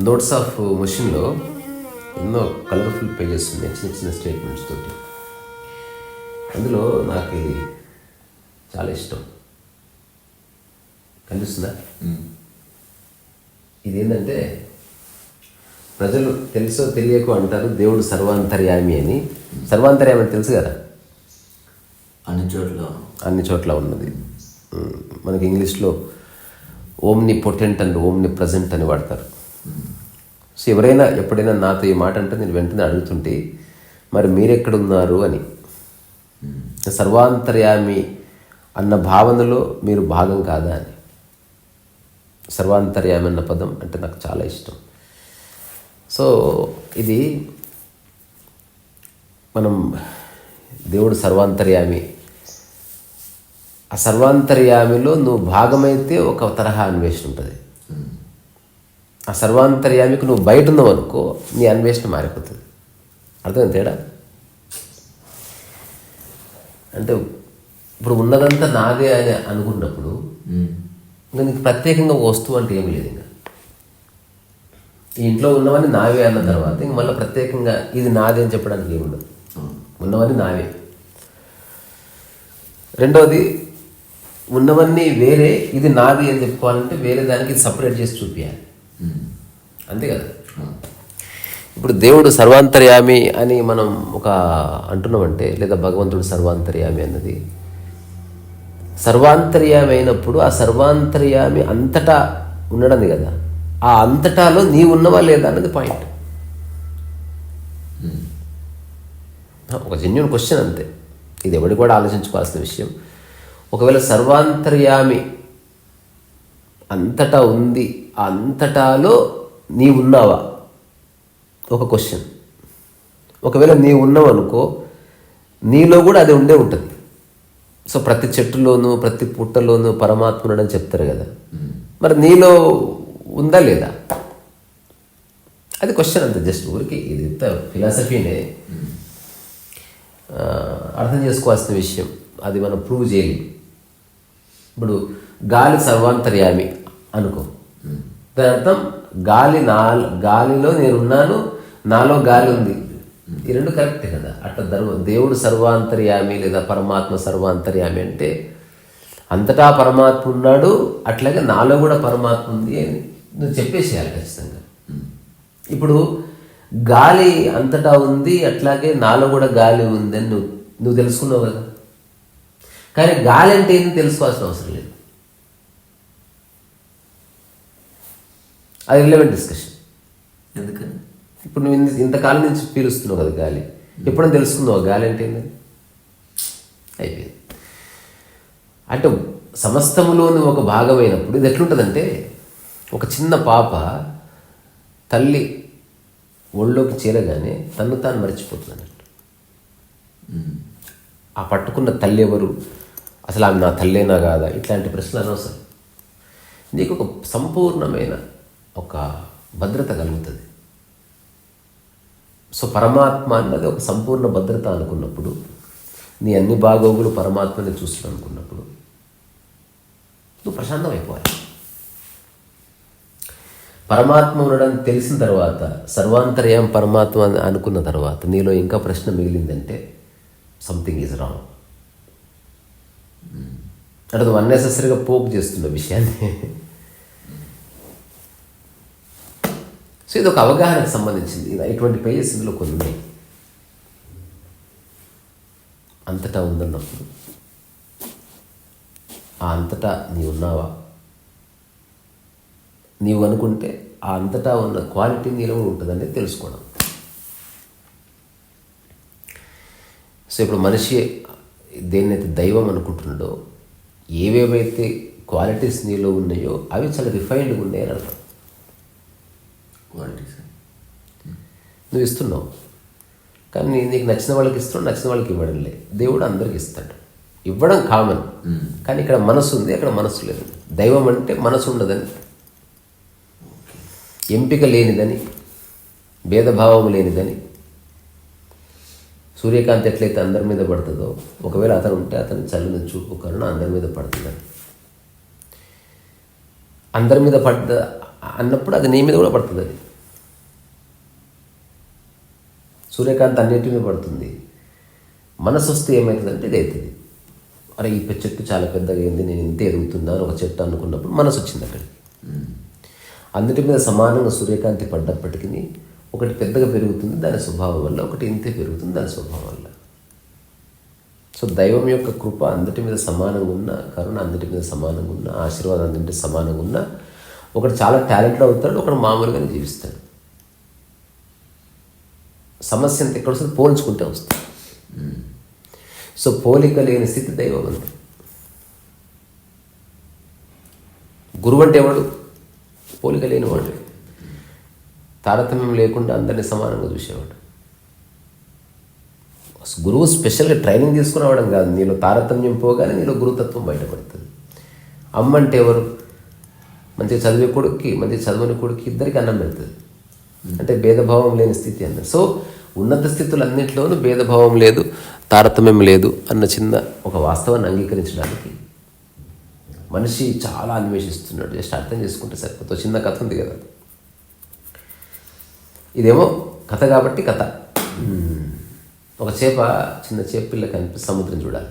Notes of మెషిన్లో ఎన్నో colourful pages ఉన్నాయి చిన్న చిన్న స్టేట్మెంట్స్ తోటి. అందులో నాకు ఇది చాలా ఇష్టం. కనిపిస్తుందా? ఇదేంటంటే ప్రజలు తెలుసో తెలియకో అంటారు దేవుడు సర్వాంతర్యామి అని. సర్వాంతర్యామి అని తెలుసు కదా? అన్ని చోట్ల. అన్ని చోట్ల ఉన్నది. మనకి ఇంగ్లీష్లో omni potent and omni present అని వాడతారు. సో ఎవరైనా ఎప్పుడైనా నాతో ఈ మాట అంటే నేను వెంటనే అడుగుతుంటే మరి మీరెక్కడున్నారు? అని. సర్వాంతర్యామి అన్న భావనలో మీరు భాగం కాదా? అని. సర్వాంతర్యామి అన్న పదం అంటే నాకు చాలా ఇష్టం. సో ఇది మనం దేవుడు సర్వాంతర్యామి. ఆ సర్వాంతర్యామిలో నువ్వు భాగమైతే ఒక తరహా అన్వేషణ ఉంటుంది. ఆ సర్వాంతర్యామికి నువ్వు బయట ఉన్నావు అనుకో నీ అన్వేషణ మారిపోతుంది. అర్థమైంది తేడా? అంటే ఇప్పుడు ఉన్నదంతా నాదే అని అనుకున్నప్పుడు ఇంకా నీకు ప్రత్యేకంగా వస్తువు అంటే ఏమి లేదు ఇంకా. ఈ ఇంట్లో ఉన్నవన్నీ నావే అన్న తర్వాత ఇంక మళ్ళీ ప్రత్యేకంగా ఇది నాదే అని చెప్పడానికి ఏముండదు ఉన్నవన్నీ నావే. రెండవది ఉన్నవన్నీ వేరే ఇది నాది అని చెప్పుకోవాలంటే వేరే దానికి సపరేట్ చేసి చూపించాలి అంతే కదా. ఇప్పుడు దేవుడు సర్వాంతర్యామి అని మనం ఒక అంటున్నామంటే లేదా భగవంతుడు సర్వాంతర్యామి అన్నది సర్వాంతర్యామి అయినప్పుడు ఆ సర్వాంతర్యామి అంతటా ఉండడం కదా. ఆ అంతటాలో నీ ఉన్నవా లేదా అన్నది పాయింట్. ఒక జెన్యున్ క్వశ్చన్ అంతే. ఇది ఎవడు కూడా ఆలోచించుకోవాల్సిన విషయం. ఒకవేళ సర్వాంతర్యామి అంతటా ఉంది. అంతటాలో నీ ఉన్నావా ఒక క్వశ్చన్ ఒకవేళ నీ ఉన్నావు అనుకో నీలో కూడా అది ఉండే ఉంటుంది. సో ప్రతి చెట్టులోనూ ప్రతి పుట్టలోనూ పరమాత్మ ఉన్నాడని చెప్తారు కదా. మరి నీలో ఉందా లేదా? అది క్వశ్చన్ అంతే. జస్ట్ ఊరికి ఇది ఇంత ఫిలాసఫీనే ఆ, అర్థం చేసుకోవాల్సిన విషయం. అది మనం ప్రూవ్ చేయలేం. ఇప్పుడు గాలి సర్వాంతర్యామి. అనుకో. దాని అర్థం గాలి నా గాలిలో నేనున్నాను నాలో గాలి ఉంది. ఈ రెండు కరెక్టే కదా? అట్లా ధర్మ దేవుడు సర్వాంతర్యామి లేదా పరమాత్మ సర్వాంతర్యామి అంటే అంతటా పరమాత్మ ఉన్నాడు అట్లాగే నాలో కూడా పరమాత్మ ఉంది అని నువ్వు చెప్పేసేయాలి ఖచ్చితంగా. ఇప్పుడు గాలి అంతటా ఉంది అట్లాగే నాలో కూడా గాలి ఉందని నువ్వు నువ్వు తెలుసుకున్నావు కదా? కానీ గాలి అంటే ఏంది తెలుసుకోవాల్సిన అవసరం లేదు. అది రిలవెంట్ డిస్కషన్ ఎందుకని? ఇప్పుడు నువ్వు ఇంత- ఇంతకాలం నుంచి పీలుస్తున్నావు కదా గాలి. ఎప్పుడైనా తెలుసుకున్నావు గాలి అంటే ఏందని అయిపోయింది. అంటే సమస్తములోని ఒక భాగమైనప్పుడు ఇది ఎట్లుంటుందంటే ఒక చిన్న పాప తల్లి ఒళ్ళోకి చేరగానే తన్ను తాను మర్చిపోతుంది అన్నట్టు ఆ పట్టుకున్న తల్లి ఎవరు? అసలు ఆమె నా తల్లేనా కాదా? ఇట్లాంటి ప్రశ్నలు అనవసరం. నీకు ఒక సంపూర్ణమైన ఒక భద్రత కలుగుతుంది. సో పరమాత్మ అన్నది ఒక సంపూర్ణ భద్రత అనుకున్నప్పుడు నీ అన్ని బాగోగులు పరమాత్మని చూస్తున్నావు అనుకున్నప్పుడు నువ్వు ప్రశాంతం అయిపోవాలి. పరమాత్మ ఉండడం తెలిసిన తర్వాత సర్వాంతర్యం పరమాత్మ అని అనుకున్న తర్వాత నీలో ఇంకా ప్రశ్న మిగిలిందంటే సంథింగ్ ఈజ్ రాంగ్ అంటే నువ్వు అన్నెసెసరీగా పోక్ చేస్తున్న విషయాన్ని సో ఇది ఒక అవగాహనకు సంబంధించింది ఇది ఇటువంటి పేజెస్ ఇందులో కొన్ని ఉన్నాయి. అంతటా ఉందన్నప్పుడు ఆ అంతటా నీ ఉన్నావా? నీవు అనుకుంటే ఆ అంతటా ఉన్న క్వాలిటీ నీలో కూడా ఉంటుందని తెలుసుకోవడం. సో ఇప్పుడు మనిషి దేన్నైతే దైవం అనుకుంటున్నాడో ఏవేవైతే క్వాలిటీస్ నీలో ఉన్నాయో అవి చాలా రిఫైన్డ్గా ఉన్నాయని అర్థం. క్వాలిటీస్. నువ్వు ఇస్తున్నావు. కానీ నీకు నచ్చిన వాళ్ళకి ఇస్తున్నావు నచ్చిన వాళ్ళకి ఇవ్వడం లేదు దేవుడు అందరికి ఇస్తాడు. ఇవ్వడం కామన్ కానీ ఇక్కడ మనసు ఉంది అక్కడ మనసు లేదు. దైవం అంటే మనసు ఉండదని. ఎంపిక లేనిదని. భేదభావం లేనిదని. సూర్యకాంతి ఎట్లయితే అందరి మీద పడుతుందో ఒకవేళ అతను ఉంటే అతని చల్లని చూపు కరుణ అందరి మీద పడుతుందని. అందరి మీద పడ్డ అన్నప్పుడు అది నీ మీద కూడా పడుతుంది అది. సూర్యకాంతి అన్నిటి మీద పడుతుంది. మనసు వస్తే ఏమవుతుందంటే ఇది అవుతుంది. అరే ఈ చెట్టు చాలా పెద్దగా అయింది నేను ఇంత ఎదుగుతున్నాను ఒక చెట్టు అనుకున్నప్పుడు మనసు వచ్చింది అక్కడికి. అన్నిటి మీద సమానంగా సూర్యకాంతి పడ్డప్పటికీ ఒకటి పెద్దగా పెరుగుతుంది దాని స్వభావం వల్ల ఒకటి ఇంతే పెరుగుతుంది దాని స్వభావం వల్ల. సో దైవం యొక్క కృప అందరి మీద సమానంగా ఉన్న కరుణ అందరి మీద సమానంగా ఉన్న ఆశీర్వాదం అందరి సమానంగా ఉన్న ఒకటి చాలా టాలెంటెడ్ అవుతాడు ఒకడు మామూలుగానే జీవిస్తాడు. సమస్య అంత ఎక్కడ వస్తుంది పోల్చుకుంటే వస్తుంది సో పోలిక లేని స్థితి దైవం ఉంది. గురువు అంటే ఎవడు? పోలిక లేనివాడు తారతమ్యం లేకుండా అందరినీ సమానంగా చూసేవాడు. గురువు స్పెషల్గా ట్రైనింగ్ తీసుకుని రావడం కాదు. నీలో తారతమ్యం పోగానే నీలో గురుతత్వం బయటపడుతుంది. అమ్మ అంటే ఎవరు? మంచిగా చదివే కొడుక్కి మంచిగా చదవని కొడుక్కి ఇద్దరికి అన్నం పెడుతుంది. అంటే భేదభావం లేని స్థితి అన్నది. సో ఉన్నత స్థితులన్నింటిలోనూ భేదభావం లేదు తారతమ్యం లేదు అన్న చిన్న ఒక వాస్తవాన్ని అంగీకరించడానికి మనిషి చాలా అన్వేషిస్తున్నాడు. జస్ట్ అర్థం చేసుకుంటే సరిపోతుంది. చిన్న కథ ఉంది కదా ఇదేమో కథ కాబట్టి కథ. ఒక చేప చిన్న చేప పిల్ల కనిపి సముద్రం చూడాలి.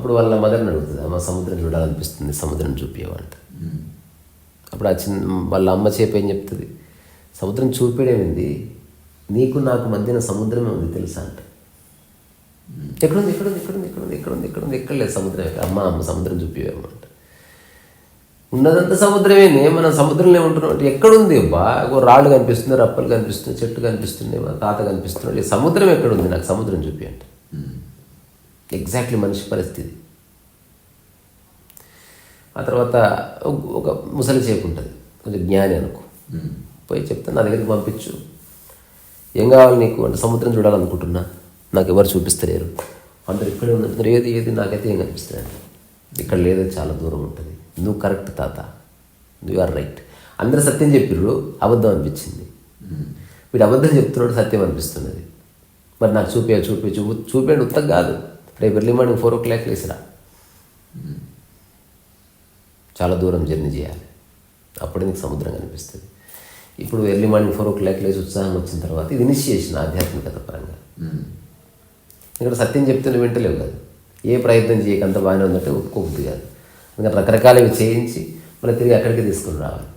అప్పుడు వాళ్ళ మదర్ని అడుగుతుంది అమ్మ సముద్రం చూడాలనిపిస్తుంది సముద్రం చూపించమంట అప్పుడు ఆ చిన్న వాళ్ళ అమ్మ చేప ఏం చెప్తుంది? సముద్రం చూపేడేమింది నీకు నాకు మధ్యన సముద్రమే ఉంది తెలుసా అంట. ఎక్కడుంది ఎక్కడుంది ఎక్కడుంది ఎక్కడుంది ఎక్కడుంది ఎక్కడుంది? ఎక్కడ లేదు సముద్రం ఎక్కడ? అమ్మ అమ్మ సముద్రం చూపించేమంట ఉన్నదంతా సముద్రమేనే మనం సముద్రంలో ఉంటున్నాం అంటే ఎక్కడుంది అబ్బా? రాళ్ళు కనిపిస్తుంది రప్పలు కనిపిస్తుంది చెట్టు కనిపిస్తుంది మా తాత కనిపిస్తున్నాడు సముద్రం ఎక్కడుంది? నాకు సముద్రం చూపి అంటే. ఎగ్జాక్ట్లీ మనిషి పరిస్థితి. ఆ తర్వాత ఒక- ముసలి చేపు ఉంటుంది. కొంచెం జ్ఞాని అనుకో. పోయి చెప్తే నా దగ్గరికి పంపించు. ఏం కావాలి నీకు? అంటే సముద్రం చూడాలనుకుంటున్నా. నాకు ఎవరు చూపిస్తలేరు. అందరు ఇక్కడే ఉన్నారు. ఏది ఏది నాకైతే ఏం కనిపిస్తుంది ఇక్కడ లేదు చాలా దూరం ఉంటుంది. నువ్వు కరెక్ట్ తాత. నువ్వు ఆర్ రైట్. అందరు సత్యం చెప్పిర్రు. అబద్ధం అనిపించింది. వీడు అబద్ధం చెప్తున్నాడు సత్యం అనిపిస్తున్నది. మరి నాకు చూపే చూపే చూపు చూపేయండి ఉత్తగ కాదు. రేపు early morning four o'clock లేసిరా. చాలా దూరం జర్నీ చేయాలి. అప్పుడు నీకు సముద్రం కనిపిస్తుంది. ఇప్పుడు early morning four o'clock లేచి ఉత్సాహం వచ్చిన తర్వాత ఇది ఇనిషియేషన్ ఆధ్యాత్మికత పరంగా. ఇక్కడ సత్యం చెప్తున్న వింటలేవు కాదు. ఏ ప్రయత్నం చేయక అంత బాగానే ఉందంటే ఒప్పుకోబుద్ది కాదు. అందుకని రకరకాలవి చేయించి మళ్ళీ తిరిగి అక్కడికి తీసుకుని రావాలి.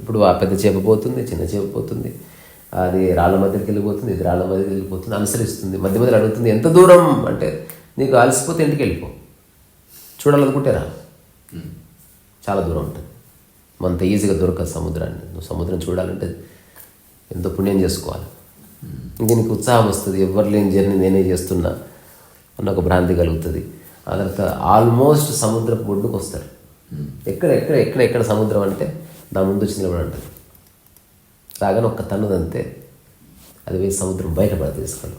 ఇప్పుడు ఆ పెద్ద చేప పోతుంది చిన్న చేప పోతుంది. అది రాళ్ళ మధ్యకి వెళ్ళిపోతుంది ఇది రాళ్ళ మధ్యకి వెళ్ళిపోతుంది అనుసరిస్తుంది. మధ్య మధ్యలో అడుగుతుంది ఎంత దూరం? అంటే నీకు అలసిపోతే ఇంటికి వెళ్ళిపో. చూడాలనుకుంటే రా. చాలా దూరం ఉంటుంది. అంత ఈజీగా దొరకదు సముద్రాన్ని. నువ్వు సముద్రం చూడాలంటే ఎంతో పుణ్యం చేసుకోవాలి. దీనికి ఉత్సాహం వస్తుంది. ఎవరు లేని జర్నీ నేనే చేస్తున్నా అన్న ఒక భ్రాంతి కలుగుతుంది. ఆ తర్వాత ఆల్మోస్ట్ సముద్రపు ఒడ్డుకు వస్తారు ఎక్కడ ఎక్కడ ఎక్కడ ఎక్కడ సముద్రం అంటే నా ముందు వచ్చి నిలబడి అంటారు రాగానే ఒక్క తన్నుదంతే అది వేసి సముద్రం బయటపడ తీసుకెళ్ళం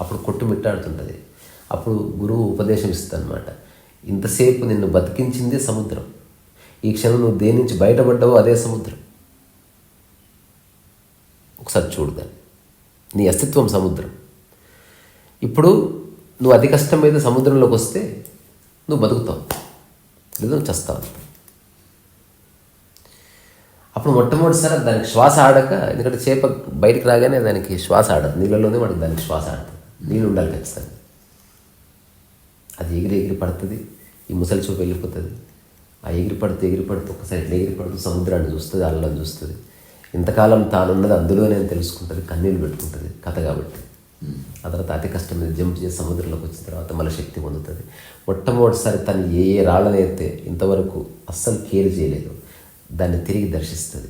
అప్పుడు కొట్టుమిట్టాడుతుంటుంది అప్పుడు గురువు ఉపదేశం ఇస్తుంది అనమాట ఇంతసేపు నిన్ను బతికించింది సముద్రం. ఈ క్షణం నువ్వు దేని నుంచి బయటపడ్డావో అదే సముద్రం. ఒకసారి చూడు దాన్ని. నీ అస్తిత్వం సముద్రం. ఇప్పుడు నువ్వు అతి కష్టం మీద సముద్రంలోకి వస్తే నువ్వు బతుకుతావు. లేదా నువ్వు చస్తావు అప్పుడు మొట్టమొదటిసారి దానికి శ్వాస ఆడక ఎందుకంటే చేప బయటికి రాగానే దానికి శ్వాస ఆడదు. నీళ్ళలోనే మనకి దానికి శ్వాస ఆడదు. నీళ్ళు ఉండాలి ఖచ్చితంగా. అది ఎగిరి ఎగిరి పడుతుంది ఈ ముసలి చూపు వెళ్ళిపోతుంది. ఆ ఎగిరి పడుతూ ఎగిరి పడుతూ ఒకసారి ఇట్లా ఎగిరి పడుతూ సముద్రాన్ని చూస్తుంది అల్లం చూస్తుంది. ఇంతకాలం తానున్నది అందులోనే తెలుసుకుంటుంది కన్నీళ్ళు పెట్టుకుంటుంది కథ కాబట్టి. ఆ తర్వాత అతి కష్టం మీద జంప్ చేసి సముద్రంలోకి వచ్చిన తర్వాత మళ్ళీ శక్తి పొందుతుంది. మొట్టమొదటిసారి తను ఏ ఏ రాళ్ళనైతే ఇంతవరకు అస్సలు కేర్ చేయలేదు. దాన్ని తిరిగి దర్శిస్తుంది.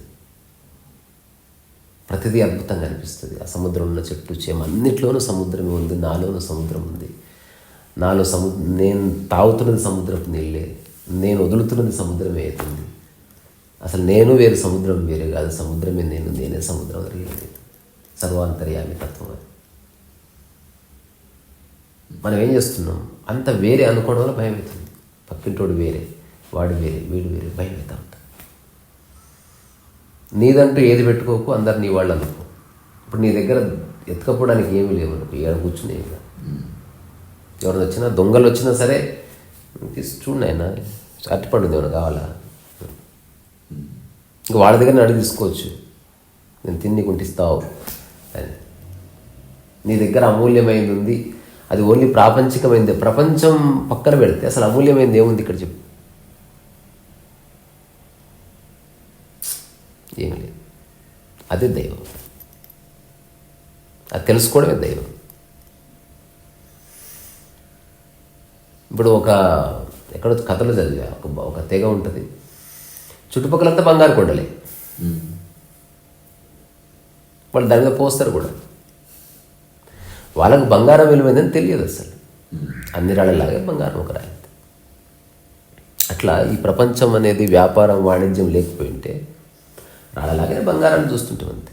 ప్రతిదీ అద్భుతంగా అనిపిస్తుంది. ఆ సముద్రం ఉన్న చెట్టు చేమ అన్నిట్లోనూ సముద్రమే ఉంది నాలోనూ సముద్రం ఉంది. నాలో సము నేను తాగుతున్నది సముద్రపు నీళ్ళే నేను వదులుతున్నది సముద్రమే అవుతుంది అసలు నేను వేరు సముద్రం వేరే కాదు. సముద్రమే నేను నేనే సముద్రం జరిగింది సర్వాంతర్యామి తత్వం అది. మనం ఏం చేస్తున్నాం? అంత వేరే అనుకోవడం వల్ల భయం అవుతుంది పక్కింటోడు వేరే వాడు వేరే వీడు వేరే భయం అవుతా ఉంటుంది నీదంటూ ఏది పెట్టుకోకు అందరు నీ వాళ్ళు అనుకో ఇప్పుడు నీ దగ్గర ఎత్తుకపోవడానికి ఏమీ లేవు అనుకో ఏడ కూర్చుని ఎవరిని వచ్చినా దొంగలు వచ్చినా సరే చూడండి ఆయన అరటిపండు ఏమైనా కావాలా? ఇంకా వాళ్ళ దగ్గర అడిగి తీసుకోవచ్చు. నేను తిని కుంటిస్తావు అని. నీ దగ్గర అమూల్యమైంది ఉంది. అది ఓన్లీ ప్రాపంచికమైంది. ప్రపంచం పక్కన పెడితే అసలు అమూల్యమైంది ఏముంది ఇక్కడ చెప్పు ఏమి లేదు అది దైవం. అది తెలుసుకోవడమే దైవం. ఇప్పుడు ఒక ఎక్కడో కథలు చదివా ఒక ఒక తెగ ఉంటుంది. చుట్టుపక్కలంతా బంగారు కొండలే. వాళ్ళు దాని మీద పోస్తారు కూడా. వాళ్ళకు బంగారం విలువైందని తెలియదు అసలు. అన్ని రాళ్ళలాగే బంగారం ఒక రాయి. అట్లా ఈ ప్రపంచం అనేది వ్యాపారం వాణిజ్యం లేకపోయి ఉంటే రాళ్ళలాగే బంగారాన్ని చూస్తుంటాం అంతే.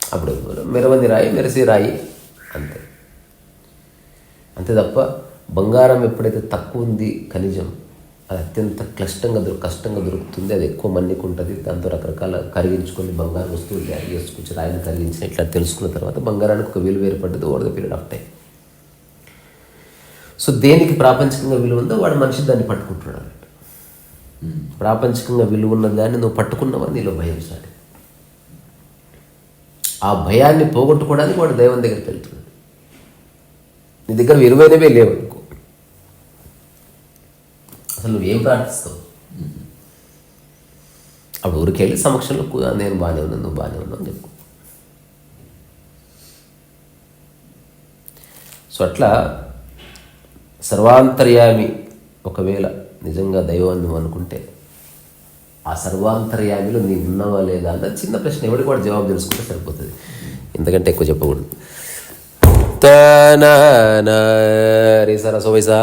అప్పుడు మెరవంది రాయి మెరిసి రాయి అంతే. అంతే తప్ప బంగారం ఎప్పుడైతే తక్కువ ఉంది ఖనిజం అది అత్యంత క్లిష్టంగా దొరు కష్టంగా దొరుకుతుంది. అది ఎక్కువ మన్నిక ఉంటుంది దాంతో రకరకాల కరిగించుకొని బంగారు వస్తువులు తయారు చేసుకొచ్చి రాయిని కరిగించిన ఇట్లా తెలుసుకున్న తర్వాత బంగారానికి ఒక విలువ ఏర్పడ్డది over the period of time so దేనికి ప్రాపంచికంగా విలువ ఉందో వాడు మనిషి దాన్ని పట్టుకుంటున్నాడు. ప్రాపంచికంగా విలువ ఉన్న దాన్ని నువ్వు పట్టుకున్నావా నీలో భయం సరే ఆ భయాన్ని పోగొట్టుకోవడానికి వాడు దైవం దగ్గరికి వెళ్తున్నాడు. నీ దగ్గర విలువైనవే లేవు అనుకో. అసలు నువ్వేం ప్రార్థిస్తావు? అప్పుడు ఊరికి వెళ్ళి సమక్షంలో కూ- నేను బాగానే ఉన్నాను నువ్వు బాగానే ఉన్నావు అని చెప్పు. సో అట్లా సర్వాంతర్యామి ఒకవేళ నిజంగా దైవం నువ్వు అనుకుంటే ఆ సర్వాంతర్యామిలో నీ ఉన్నవా లేదా అన్న చిన్న ప్రశ్న. ఎవరికి కూడా జవాబు తెలుసుకుంటే సరిపోతుంది. ఎందుకంటే ఎక్కువ చెప్పకూడదు. తన రే సరస సోవైసా